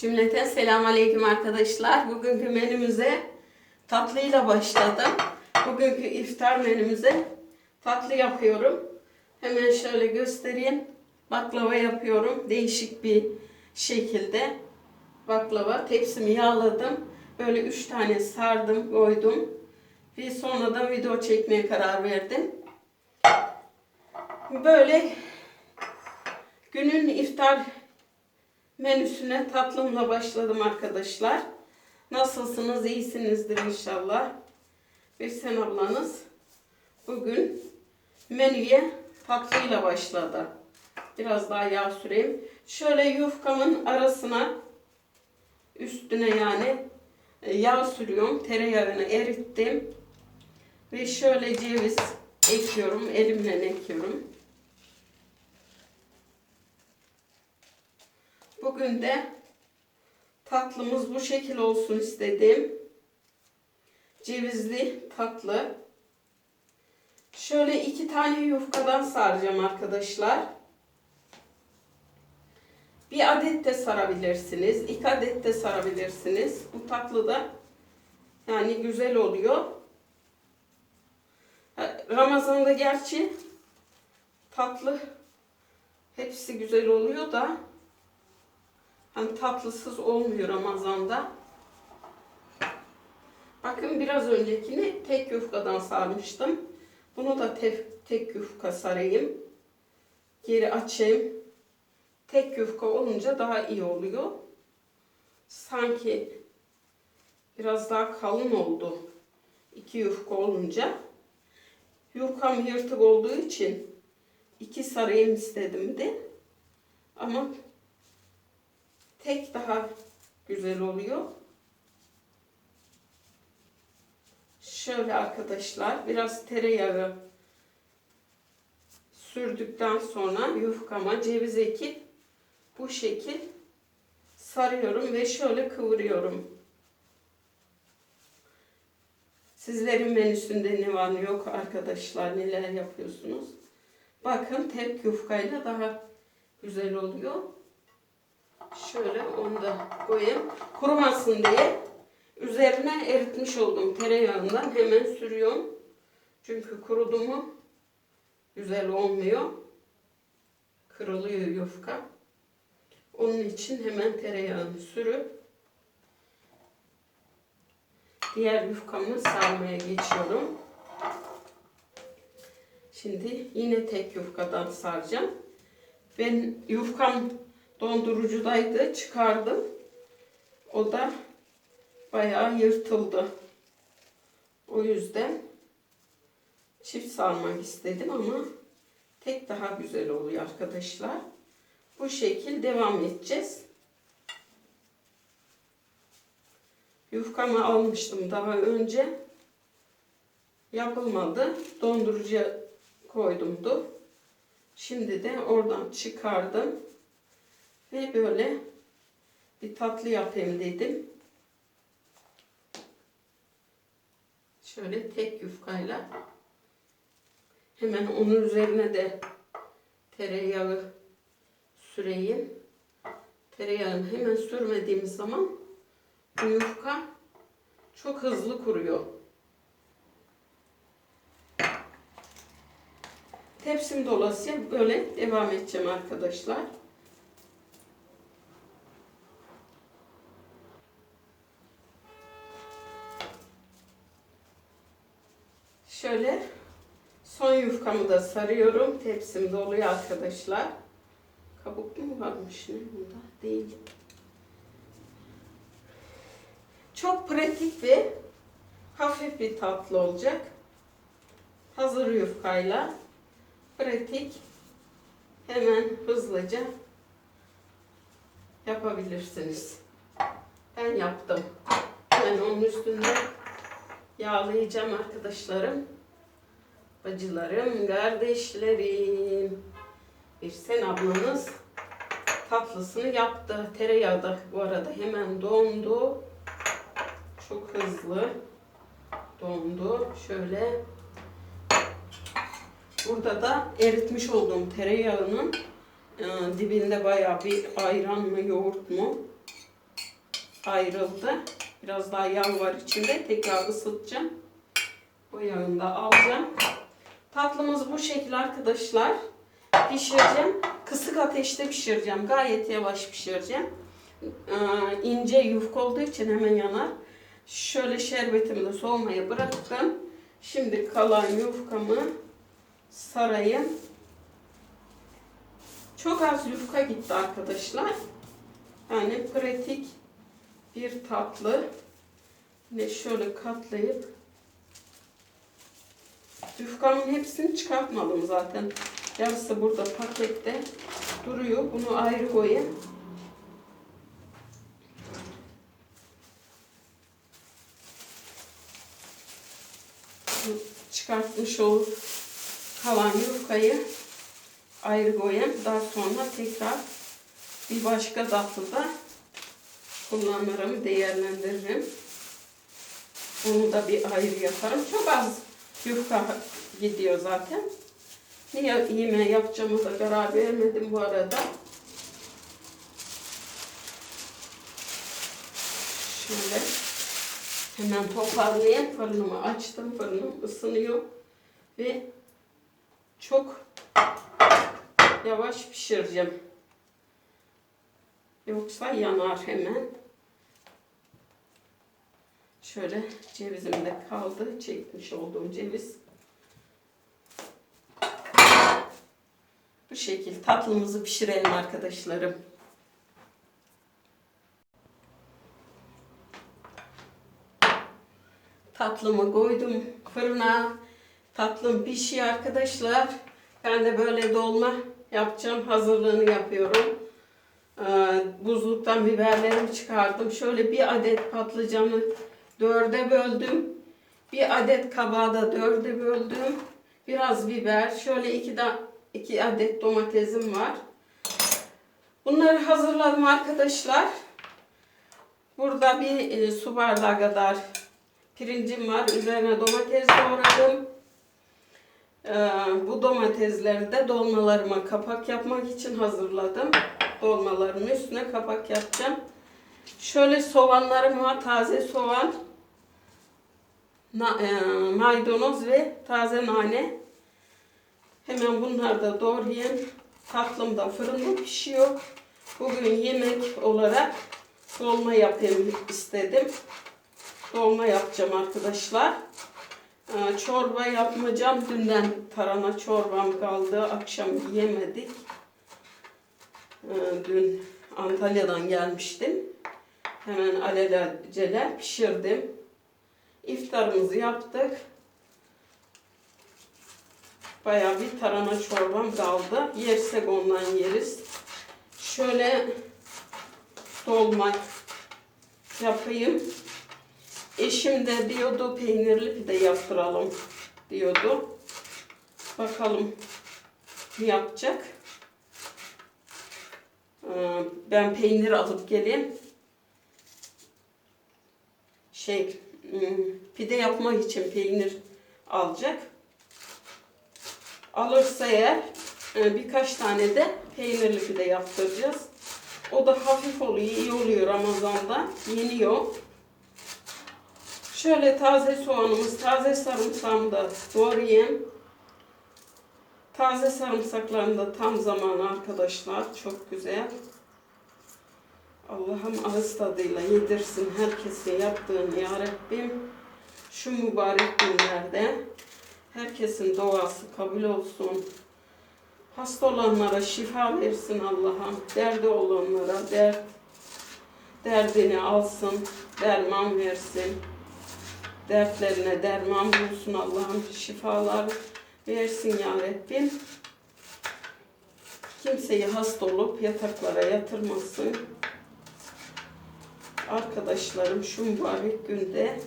Cümleten selam aleyküm arkadaşlar. Bugünkü menümüze tatlıyla başladım. Bugünkü iftar menümüze tatlı yapıyorum. Hemen şöyle göstereyim. Baklava yapıyorum. Değişik bir şekilde baklava. Tepsimi yağladım. Böyle üç tane sardım, koydum. Ve sonra da video çekmeye karar verdim. Böyle günün iftar menüsüne tatlımla başladım arkadaşlar. Nasılsınız? İyisinizdir inşallah. Birsen ablanız bugün menüye tatlıyla başladı. Biraz daha yağ süreyim. Şöyle yufkamın arasına üstüne yani e, yağ sürüyorum. Tereyağını erittim. Ve şöyle ceviz ekliyorum. Elimle ekiyorum. Bugün de tatlımız bu şekil olsun istedim. Cevizli tatlı. Şöyle iki tane yufkadan saracağım arkadaşlar. Bir adet de sarabilirsiniz. iki adet de sarabilirsiniz. Bu tatlı da yani güzel oluyor. Ramazan'da gerçi tatlı hepsi güzel oluyor da Hani tatlısız olmuyor Ramazan'da. Bakın biraz öncekini tek yufkadan sarmıştım. Bunu da tek, tek yufka sarayım. Geri açayım. Tek yufka olunca daha iyi oluyor. Sanki biraz daha kalın oldu. İki yufka olunca. Yufkam yırtık olduğu için iki sarayım istedim de. Ama tek daha güzel oluyor. Şöyle arkadaşlar biraz tereyağı sürdükten sonra yufkama ceviz ekip bu şekil sarıyorum ve şöyle kıvırıyorum. Sizlerin menüsünde ne var ne yok arkadaşlar neler yapıyorsunuz. Bakın tek yufkayla daha güzel oluyor. Şöyle onu da koyayım. Kurumasın diye üzerine eritmiş olduğum tereyağından hemen sürüyorum. Çünkü kurudu mu güzel olmuyor. Kırılıyor yufka. Onun için hemen tereyağını sürüp diğer yufkamı sarmaya geçiyorum. Şimdi yine tek yufkadan saracağım. Ben yufkam dondurucudaydı. Çıkardım. O da bayağı yırtıldı. O yüzden çift sarmak istedim ama tek daha güzel oluyor arkadaşlar. Bu şekil devam edeceğiz. Yufkamı almıştım daha önce. Yapılmadı. Dondurucuya koydumdu. Şimdi de oradan çıkardım. Ve böyle bir tatlı yapayım dedim. Şöyle tek yufkayla hemen onun üzerine de tereyağı süreyim. Tereyağını hemen sürmediğimiz zaman bu yufka çok hızlı kuruyor. Tepsim dolasıya böyle devam edeceğim arkadaşlar. Şöyle son yufkamı da sarıyorum. Tepsim doluyor arkadaşlar. Kabuklu mu varmış ne bunda? Değil. Çok pratik ve hafif bir tatlı olacak. Hazır yufkayla pratik hemen hızlıca yapabilirsiniz. Ben yaptım. Ben onun üstünde yağlayacağım arkadaşlarım. Bacılarım, kardeşlerim. Bir sen ablanız tatlısını yaptı. Tereyağı da bu arada hemen dondu. Çok hızlı dondu. Şöyle burada da eritmiş olduğum tereyağının e, dibinde bayağı bir ayran mı yoğurt mu ayrıldı. Biraz daha yağ var içinde. Tekrar ısıtacağım. Bu yağını da alacağım. Tatlımız bu şekil arkadaşlar. Pişireceğim. Kısık ateşte pişireceğim. Gayet yavaş pişireceğim. Ee, ince yufka olduğu için hemen yanar. Şöyle şerbetimi de soğumaya bıraktım. Şimdi kalan yufkamı sarayım. Çok az yufka gitti arkadaşlar. Yani pratik bir tatlı. Ve şöyle katlayıp yufkamın hepsini çıkartmadım zaten. Yarısı burada pakette duruyor. Bunu ayrı koyayım. Çıkartmış olup kalan yufkayı ayrı koyayım. Daha sonra tekrar bir başka tatlıda kullanırım, değerlendiririm. Onu da bir ayrı yaparım. Çok az yufka gidiyor zaten. Niye yemeği yapacağımı da karar vermedim bu arada. Şöyle hemen toparlayayım. Fırınımı açtım. Fırınım ısınıyor. Ve çok yavaş pişireceğim. Yoksa yanar hemen. Şöyle cevizim de kaldı. Çekmiş olduğum ceviz. Bu şekil tatlımızı pişirelim arkadaşlarım. Tatlımı koydum fırına. Tatlım pişiyor arkadaşlar. Ben de böyle dolma yapacağım. Hazırlığını yapıyorum. Ee, buzluktan biberlerimi çıkardım. Şöyle bir adet patlıcanı dörde böldüm. Bir adet kabağı da dörde böldüm. Biraz biber. Şöyle iki, da, iki adet domatesim var. Bunları hazırladım arkadaşlar. Burada bir e, su bardağı kadar pirincim var. Üzerine domates doğradım. Ee, bu domatesleri de dolmalarıma kapak yapmak için hazırladım. Dolmalarımın üstüne kapak yapacağım. Şöyle soğanlarım var. Taze soğan, na, e, maydanoz ve taze nane. Hemen bunları da doğrayayım. Tatlım da fırında pişiyor. Bugün yemek olarak dolma yapayım istedim. Dolma yapacağım arkadaşlar. Ee, Çorba yapmayacağım. Dünden tarhana çorbam kaldı. Akşam yemedik. Ee, Dün Antalya'dan gelmiştim. Hemen alelacele pişirdim. İftarımızı yaptık. Bayağı bir tarhana çorbam kaldı. Yersek ondan yeriz. Şöyle dolma yapayım. Eşim de diyordu peynirli pide yaptıralım diyordu. Bakalım ne yapacak. Ee, Ben peynir alıp geleyim. Şey, pide yapmak için peynir alacak. Alırsa eğer e, birkaç tane de peynirli pide yaptıracağız. O da hafif oluyor, iyi oluyor Ramazan'da. Yeniyor. Şöyle taze soğanımız, taze sarımsağımı da doğrayayım. Taze sarımsakların da tam zamanı arkadaşlar. Çok güzel. Allah'ım ağız tadıyla yedirsin herkesin yaptığını ya Rabbim. Şu mübarek günlerde herkesin duası kabul olsun. Hasta olanlara şifa versin Allah'ım. Derdi olanlara dert, derdini alsın, derman versin. Dertlerine derman bulsun Allah'ım. Şifalar versin ya Rabbim. Kimseyi hasta olup yataklara yatırmasın. Arkadaşlarım şu mübarek günde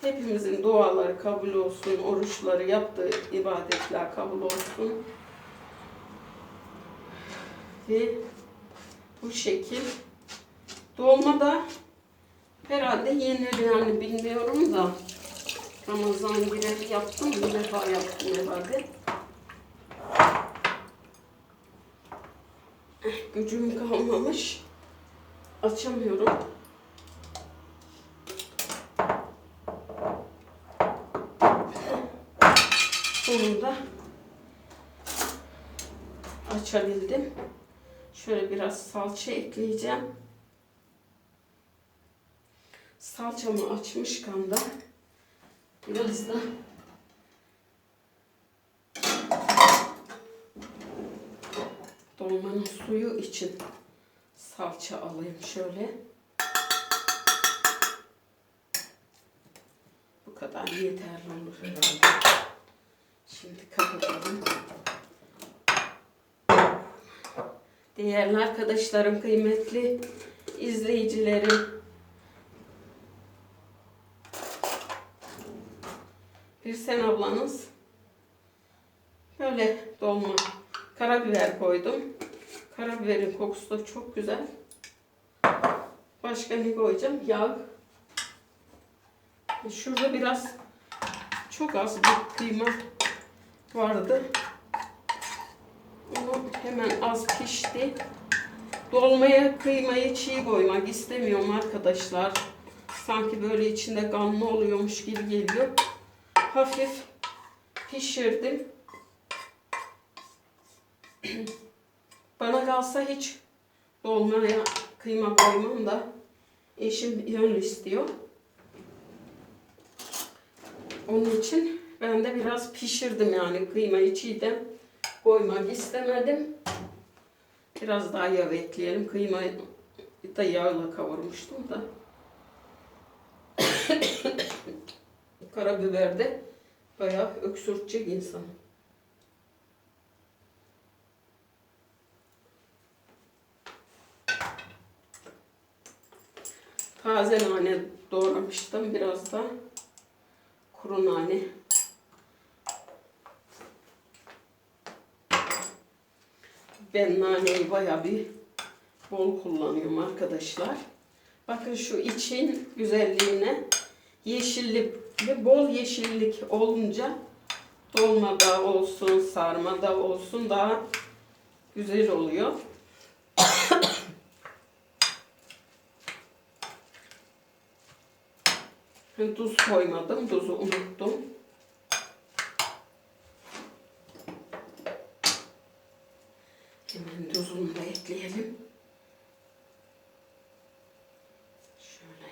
hepimizin duaları kabul olsun, oruçları yaptığı ibadetler kabul olsun. Ve bu şekil dolma da herhalde yenir yani bilmiyorum da Ramazan girevi yaptım, bir defa yaptım herhalde. Eh, Gücüm kalmamış. Açamıyorum. Sonunda açabildim. Şöyle biraz salça ekleyeceğim. Salçamı açmışken da biraz da dolmanın suyu için salça alayım şöyle. Bu kadar yeterli olur herhalde. Şimdi kapatalım. Değerli arkadaşlarım, kıymetli izleyicilerim. Bir sen ablanız böyle dolma karabiber koydum. Karabiberin kokusu da çok güzel. Başka ne koyacağım? Yağ. Şurada biraz çok az bir kıyma vardı. Onu hemen az pişti. Dolmaya kıymayı çiğ koymak istemiyorum arkadaşlar. Sanki böyle içinde kanlı oluyormuş gibi geliyor. Hafif pişirdim. Bana kalsa hiç dolmaya kıyma koymam da eşim yönlü istiyor. Onun için ben de biraz pişirdim yani kıymayı çiğden koymak istemedim. Biraz daha yağ ekleyelim. Kıymayı da yağla kavurmuştum da. Karabiber de bayağı öksürtecek insan. Taze nane doğramıştım. Biraz da kuru nane. Ben naneyi bayağı bir bol kullanıyorum arkadaşlar. Bakın şu için güzelliğine yeşillik ve bol yeşillik olunca dolmada olsun, sarmada olsun daha güzel oluyor. Tuz koymadım, tuzu unuttum. Hemen tuzunu da ekleyelim. Şöyle.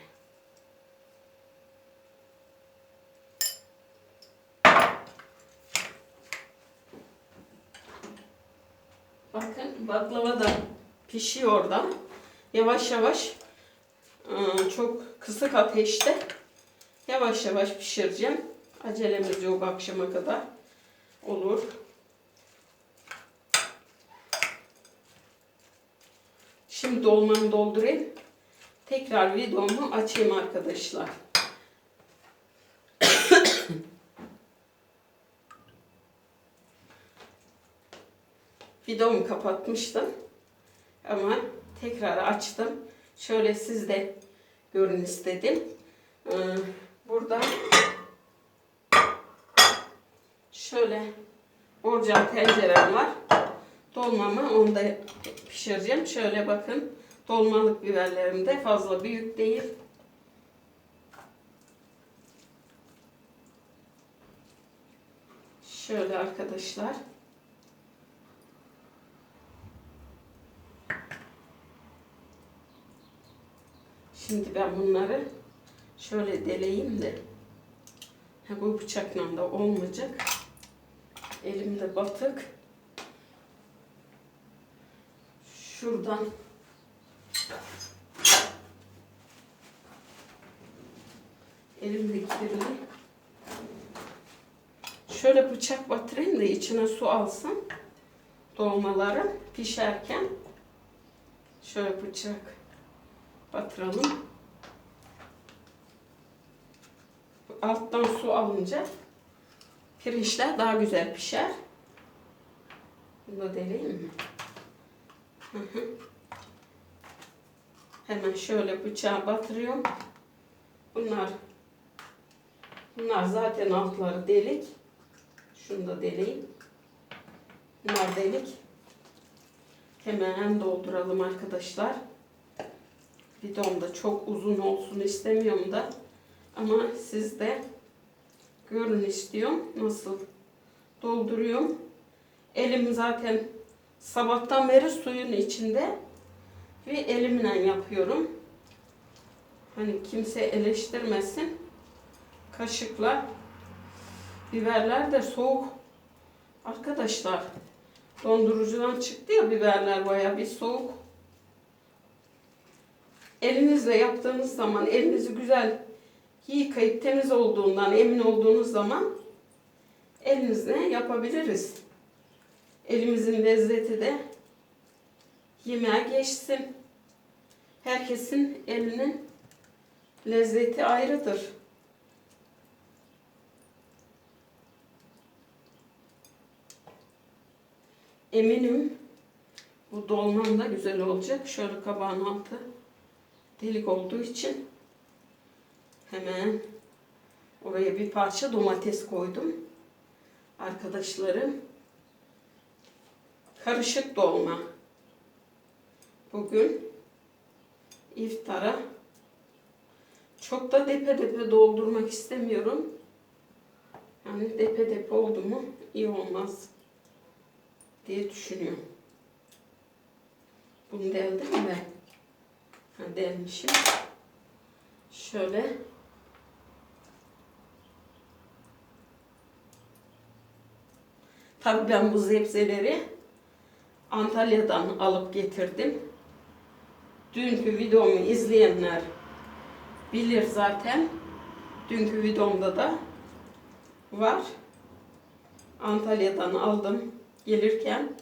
Bakın baklava da pişiyor da. Yavaş yavaş ıı, çok kısık ateşte yavaş yavaş pişireceğim. Acelemiz yok akşama kadar. Olur. Şimdi dolmamı doldurayım. Tekrar videomu açayım arkadaşlar. Videomu kapatmıştım. Ama tekrar açtım. Şöyle siz de görün istedim. Ee, burada şöyle borcam tencerem var. Dolmamı onda pişireceğim. Şöyle bakın. Dolmalık biberlerim de fazla büyük değil. Şöyle arkadaşlar. Şimdi ben bunları şöyle deleyim de bu bıçakla da olmayacak. Elimde batık. Şuradan elimde kirli. Şöyle bıçak batırayım da içine su alsın. Dolmaları pişerken şöyle bıçak batıralım. Alttan su alınca pirinçler daha güzel pişer. Bunu da deleyim mi? Hemen şöyle bıçağı batırıyorum. Bunlar bunlar zaten altları delik. Şunu da deleyim. Bunlar delik. Hemen dolduralım arkadaşlar. Bidon da çok uzun olsun istemiyorum da. Ama siz de görün istiyorum nasıl dolduruyorum. Elim zaten sabahtan beri suyun içinde ve elimle yapıyorum. Hani kimse eleştirmesin. Kaşıkla biberler de soğuk. Arkadaşlar dondurucudan çıktı ya biberler baya bir soğuk. Elinizle yaptığınız zaman elinizi güzel yıkayıp temiz olduğundan emin olduğunuz zaman elinizle yapabiliriz. Elimizin lezzeti de yemeğe geçsin. Herkesin elinin lezzeti ayrıdır. Eminim bu dolmam da güzel olacak. Şöyle kabağın altı delik olduğu için hemen oraya bir parça domates koydum. Arkadaşlarım karışık dolma. Bugün iftara çok da depe depe doldurmak istemiyorum. Yani depe depe oldu mu iyi olmaz diye düşünüyorum. Bunu deldim ben? Delmişim. Şöyle Tabii ben bu zebzeleri Antalya'dan alıp getirdim. Dünkü videomu izleyenler bilir zaten. Dünkü videomda da var. Antalya'dan aldım gelirken.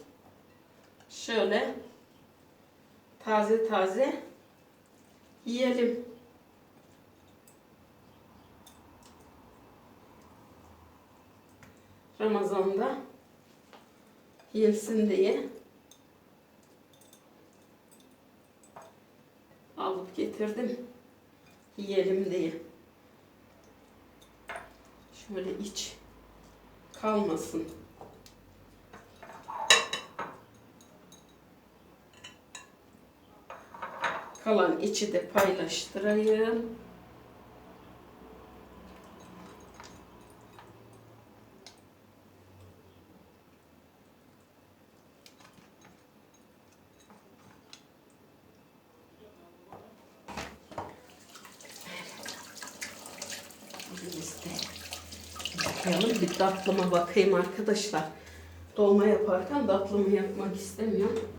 Şöyle taze taze yiyelim. Ramazan'da yensin diye alıp getirdim. Yiyelim diye. Şöyle iç kalmasın. Kalan içi de paylaştırayım. Bakayım bir tatlıma bakayım arkadaşlar. Dolma yaparken tatlımı yapmak istemiyorum.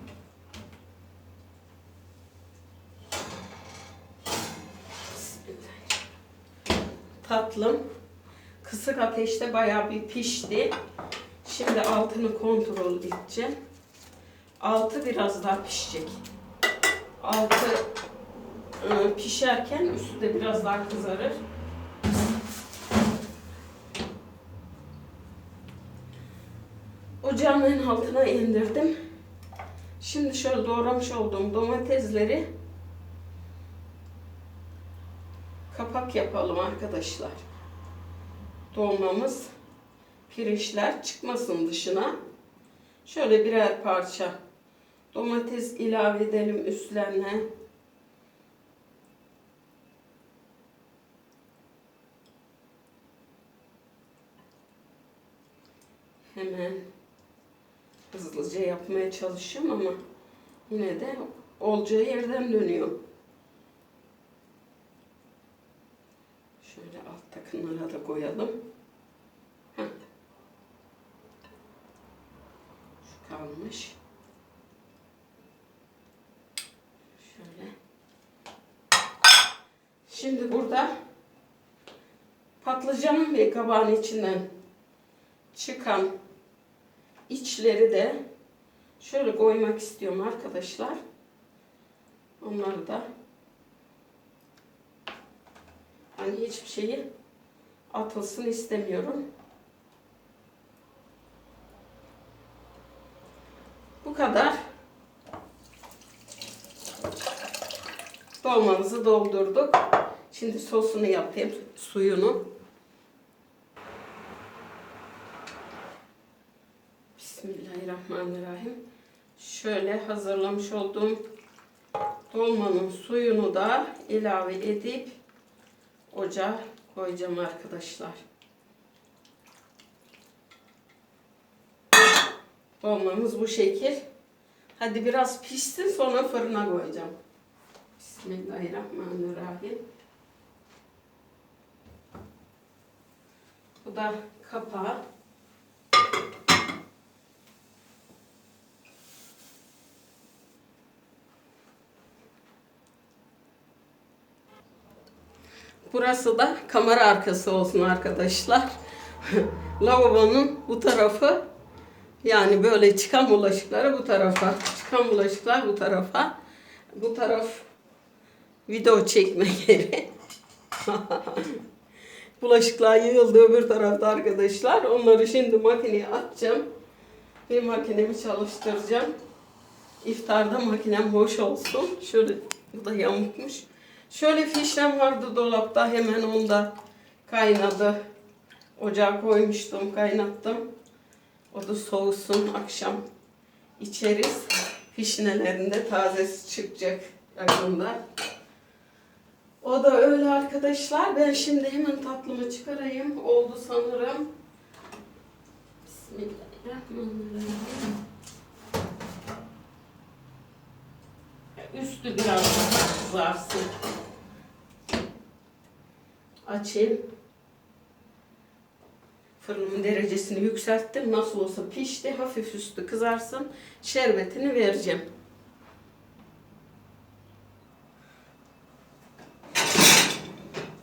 Tatlım kısık ateşte bayağı bir pişti. Şimdi altını kontrol edeceğim. Altı biraz daha pişecek. Altı e, pişerken üstü de biraz daha kızarır. Ocağın altına indirdim. Şimdi şöyle doğramış olduğum domatesleri kapak yapalım arkadaşlar. Dolmamız pirinçler çıkmasın dışına. Şöyle birer parça domates ilave edelim üstlerine. Hemen hızlıca yapmaya çalışıyorum ama yine de olacağı yerden dönüyor. Şöyle alt takımlara da koyalım. Heh. Şu kalmış. Şöyle. Şimdi burada patlıcanın ve kabağın içinden çıkan içleri de şöyle koymak istiyorum arkadaşlar. Onları da hani hiçbir şeyi atılsın istemiyorum. Bu kadar. Dolmamızı doldurduk. Şimdi sosunu yapayım, suyunu. Bismillahirrahmanirrahim. Şöyle hazırlamış olduğum dolmanın suyunu da ilave edip ocağa koyacağım arkadaşlar. Dolmamız bu şekil. Hadi biraz pişsin sonra fırına koyacağım. Bismillahirrahmanirrahim. Bu da kapağı. Burası da kamera arkası olsun arkadaşlar. Lavabonun bu tarafı yani böyle çıkan bulaşıkları bu tarafa, çıkan bulaşıklar bu tarafa. Bu taraf video çekme yeri. Bulaşıklar yığıldı öbür tarafta arkadaşlar. Onları şimdi makineye atacağım. Bir makinemi çalıştıracağım. İftarda makinem boş olsun. Şöyle bu da yamukmuş. Şöyle fişlem vardı dolapta hemen onda kaynadı. Ocağa koymuştum, kaynattım. O da soğusun akşam içeriz. Fişnelerinde tazesi çıkacak yakında. O da öyle arkadaşlar. Ben şimdi hemen tatlımı çıkarayım. Oldu sanırım. Bismillahirrahmanirrahim. Üstü biraz daha kızarsın. Açayım. Fırınımın derecesini yükselttim. Nasıl olsa pişti. Hafif üstü kızarsın. Şerbetini vereceğim.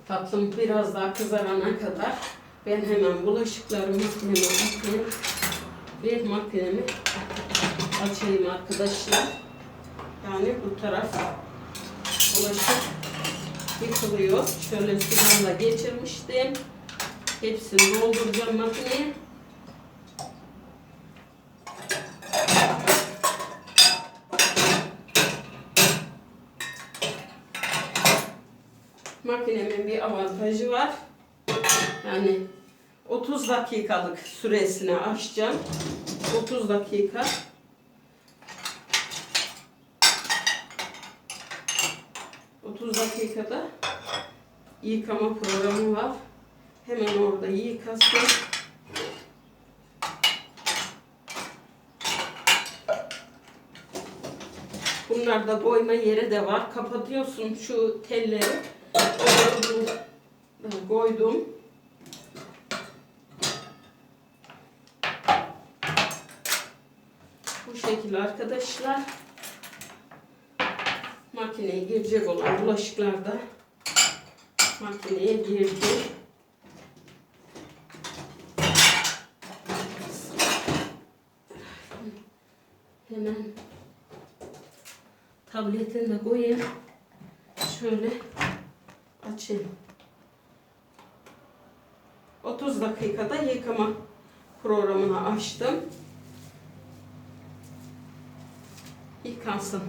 Tatlım biraz daha kızarana kadar ben hemen bulaşıklarımı makineme atayım. Bir makinemi açayım arkadaşlar. Yani bu taraf bulaşık yıkılıyor. Şöyle sudan da geçirmiştim. Hepsini dolduracağım makineye. Makinemin bir avantajı var. Yani 30 dakikalık süresini aşacağım. 30 dakika. Dakikada yıkama programı var. Hemen orada yıkasın. Bunlarda boyma yeri de var. Kapatıyorsun şu telleri. Bu koydum. Bu şekilde arkadaşlar. Makineye girecek olan bulaşıklar da makineye girdi. Hemen tabletini de koyayım. Şöyle açayım. 30 dakikada yıkama programını açtım. Yıkansın.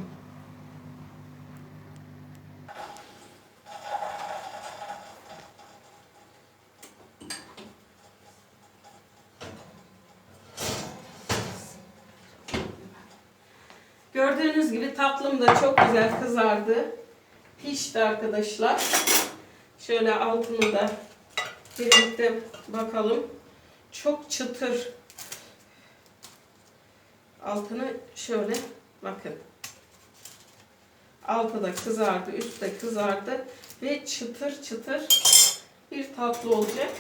Gördüğünüz gibi tatlım da çok güzel kızardı. Pişti arkadaşlar. Şöyle altını da birlikte bakalım. Çok çıtır. Altını şöyle bakın. Altı da kızardı, üstte de kızardı ve çıtır çıtır bir tatlı olacak.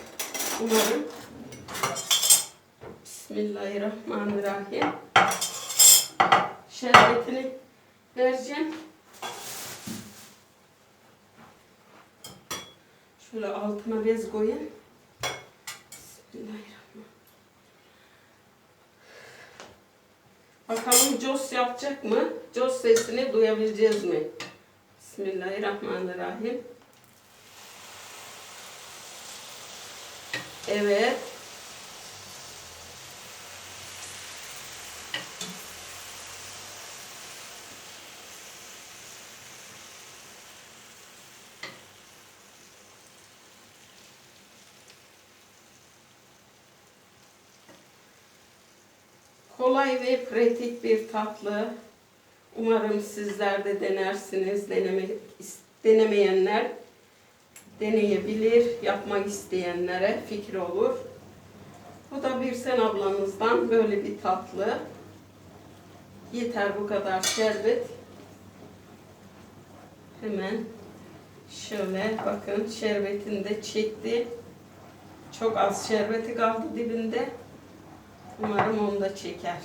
Umarım. Bismillahirrahmanirrahim. Şerbetini vereceğim. Şöyle altına bez koyayım. Bismillahirrahmanirrahim. Bakalım Jos yapacak mı? Jos sesini duyabileceğiz mi? Bismillahirrahmanirrahim. Evet. Kolay ve pratik bir tatlı. Umarım sizler de denersiniz. Deneme, denemeyenler deneyebilir. Yapmak isteyenlere fikir olur. Bu da bir sen ablanızdan böyle bir tatlı. Yeter bu kadar şerbet. Hemen şöyle bakın şerbetini de çekti. Çok az şerbeti kaldı dibinde. Umarım onu da çeker.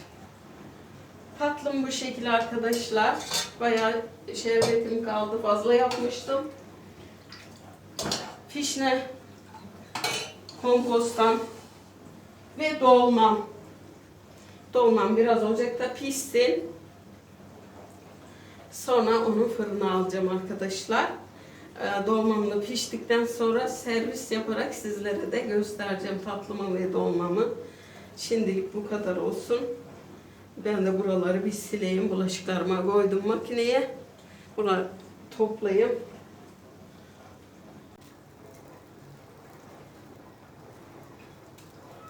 Tatlım bu şekilde arkadaşlar. Bayağı şerbetim kaldı. Fazla yapmıştım. Fişne kompostam ve dolmam. Dolmam biraz ocakta pişsin. Sonra onu fırına alacağım arkadaşlar. Ee, Dolmam da piştikten sonra servis yaparak sizlere de göstereceğim tatlımı ve dolmamı. Şimdilik bu kadar olsun. Ben de buraları bir sileyim. Bulaşıklarıma koydum makineye. Bunları toplayayım.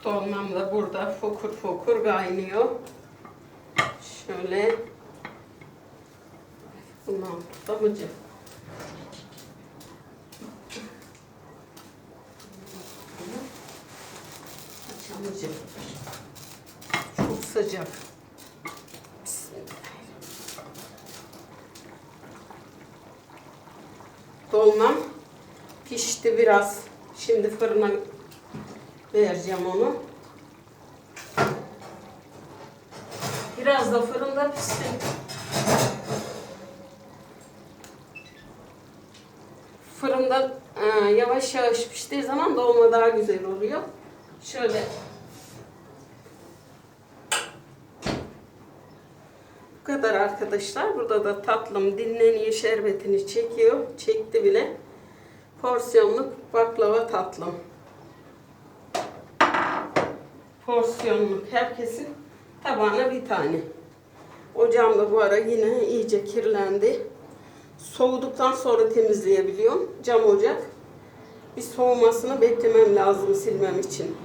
Dolmam da burada fokur fokur kaynıyor. Şöyle. Bundan tutamıcı. Açamıcı. Bismillahirrahmanirrahim. Dolmam pişti biraz. Şimdi fırına vereceğim onu. Biraz da fırında pişsin. Fırında e, yavaş yavaş piştiği zaman dolma daha güzel oluyor. Şöyle Bu kadar arkadaşlar. Burada da tatlım dinleniyor. Şerbetini çekiyor. Çekti bile. Porsiyonluk baklava tatlım. Porsiyonluk herkesin tabağına bir tane. Ocağım da bu ara yine iyice kirlendi. Soğuduktan sonra temizleyebiliyorum. Cam ocak. Bir soğumasını beklemem lazım silmem için.